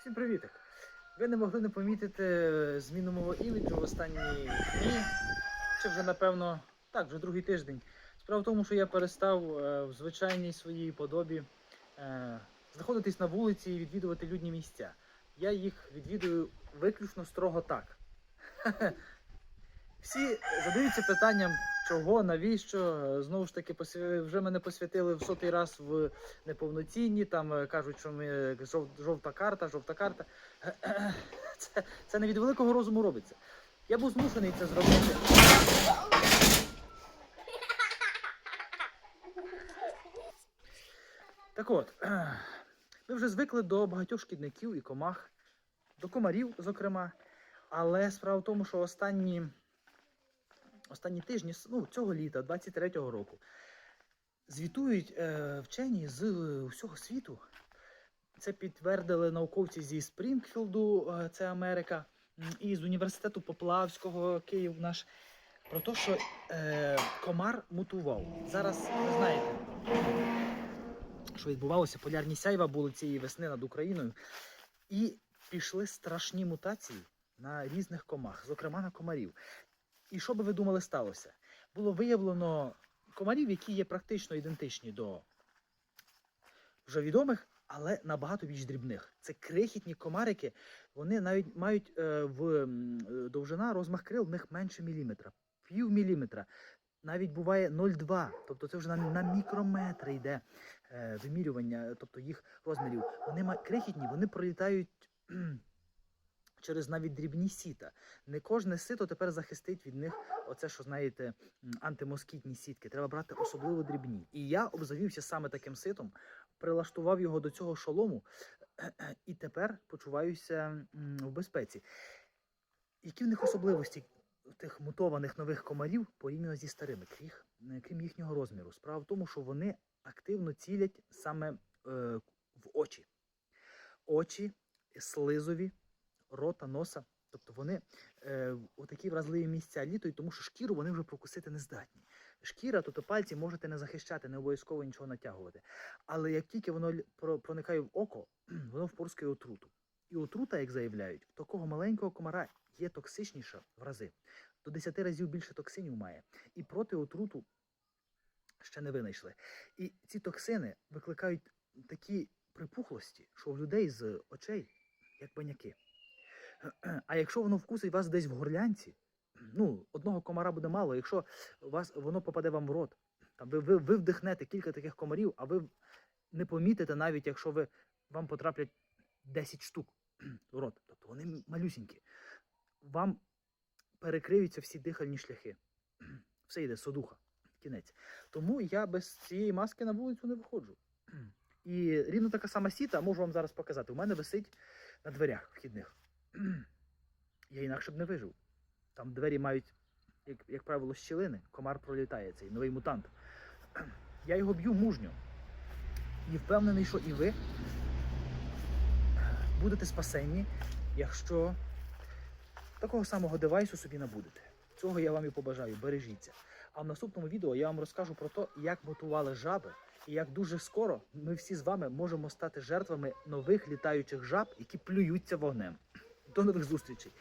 Всім привітик! Ви не могли не помітити зміну мого іміджу в останні дні, чи вже напевно, так, вже другий тиждень. Справа в тому, що я перестав е, в звичайній своїй подобі е, знаходитись на вулиці і відвідувати людні місця. Я їх відвідую виключно строго так. Всі задаються питанням, чого, навіщо. Знову ж таки, вже мене посвятили в сотий раз в неповноцінні. Там е, кажуть, що ми е, жов- жовта карта, жовта карта. Це, це не від великого розуму робиться. Я був змушений це зробити. Так от, ми вже звикли до багатьох шкідників і комах, до комарів, зокрема. Але справа в тому, що останні, останні тижні ну, цього літа, 23-го року, звітують е, вчені з е, усього світу. Це підтвердили науковці зі Спрінгфілду, е, це Америка, і з університету Поплавського, Київ наш, про те, що е, комар мутував. Зараз ви знаєте, що відбувалося, полярні сяйва були цієї весни над Україною. І пішли страшні мутації на різних комах, зокрема на комарів. І що би ви думали сталося? Було виявлено комарів, які є практично ідентичні до вже відомих, але набагато більш дрібних. Це крихітні комарики, вони навіть мають е, в е, довжина розмах крил в них менше міліметра, пів міліметра. Навіть буває 0,2, тобто це вже на, на мікрометри йде е, вимірювання, тобто їх розмірів. Вони крихітні, вони пролітають через навіть дрібні сіта. Не кожне сито тепер захистить від них оце, що знаєте, антимоскітні сітки. Треба брати особливо дрібні. І я обзавівся саме таким ситом, прилаштував його до цього шолому, і тепер почуваюся в безпеці. Які в них особливості тих мутованих нових комарів порівняно зі старими, крім, крім їхнього розміру? Справа в тому, що вони активно цілять саме е, в очі. Очі, слизові, рота, носа. Тобто вони е, у такі вразливі місця літають, тому що шкіру вони вже прокусити не здатні. Шкіра, тобто пальці можете не захищати, не обов'язково нічого натягувати. Але як тільки воно проникає в око, воно впорскує отруту. І отрута, як заявляють, в такого маленького комара є токсичніша в рази. До 10 разів більше токсинів має. І проти отруту ще не винайшли. І ці токсини викликають такі припухлості, що в людей з очей як баняки. А якщо воно вкусить вас десь в горлянці, ну, одного комара буде мало, якщо вас, воно попаде вам в рот, ви, ви, ви вдихнете кілька таких комарів, а ви не помітите навіть, якщо ви, вам потраплять 10 штук в рот. Тобто вони малюсінькі. Вам перекриються всі дихальні шляхи. Все йде, содуха, кінець. Тому я без цієї маски на вулицю не виходжу. І рівно така сама сіта, можу вам зараз показати. У мене висить на дверях вхідних. Я інакше б не вижив. Там двері мають, як, як правило, щілини, комар пролітає, цей новий мутант. Я його б'ю мужньо. І впевнений, що і ви будете спасенні, якщо такого самого девайсу собі набудете. Цього я вам і побажаю, бережіться. А в наступному відео я вам розкажу про те, як мотували жаби, і як дуже скоро ми всі з вами можемо стати жертвами нових літаючих жаб, які плюються вогнем. До нових зустрічей.